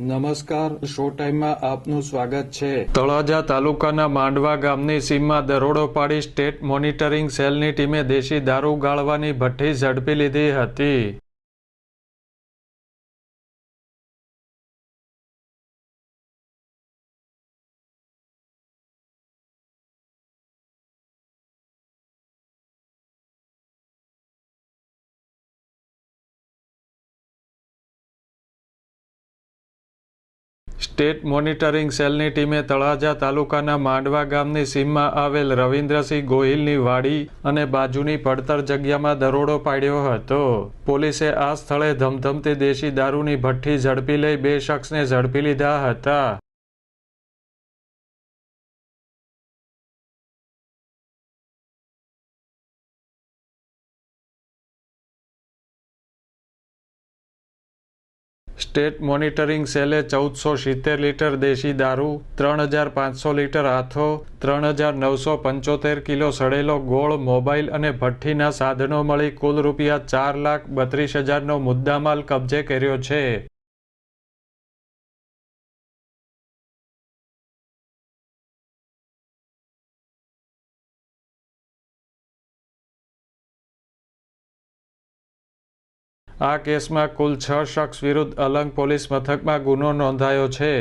નમસ્કાર, શો ટાઈમમાં આપનું સ્વાગત છે. તળાજા તાલુકાના માંડવા ગામની સીમમાં દરોડો પાડી સ્ટેટ મોનિટરિંગ સેલની ટીમે દેશી દારૂ ગાળવાની ભઠ્ઠી ઝડપી લીધી હતી. સ્ટેટ મોનિટરિંગ સેલની ટીમે તળાજા તાલુકાના માંડવા ગામની સીમમાં આવેલ રવિન્દ્રસિંહ ગોહિલની વાડી અને બાજુની પડતર જગ્યામાં દરોડો પાડ્યો હતો. પોલીસે આ સ્થળે ધમધમતી દેશી દારૂની ભઠ્ઠી ઝડપી લઈ બે શખ્સને ઝડપી લીધા હતા. સ્ટેટ મોનિટરિંગ સેલે ચૌદસો સિત્તેર લીટર દેશી દારૂ, ત્રણ હજાર પાંચસો લીટર હાથો, ત્રણ હજાર નવસો પંચોતેર કિલો સડેલો ગોળ, મોબાઈલ અને ભઠ્ઠીના સાધનો મળી કુલ રૂપિયા ચાર લાખ બત્રીસ હજારનો મુદ્દામાલ કબજે કર્યો છે. આ કેસમાં કુલ છ શખ્સ વિરુદ્ધ અલંગ પોલીસ મથકમાં ગુનો નોંધાયો છે.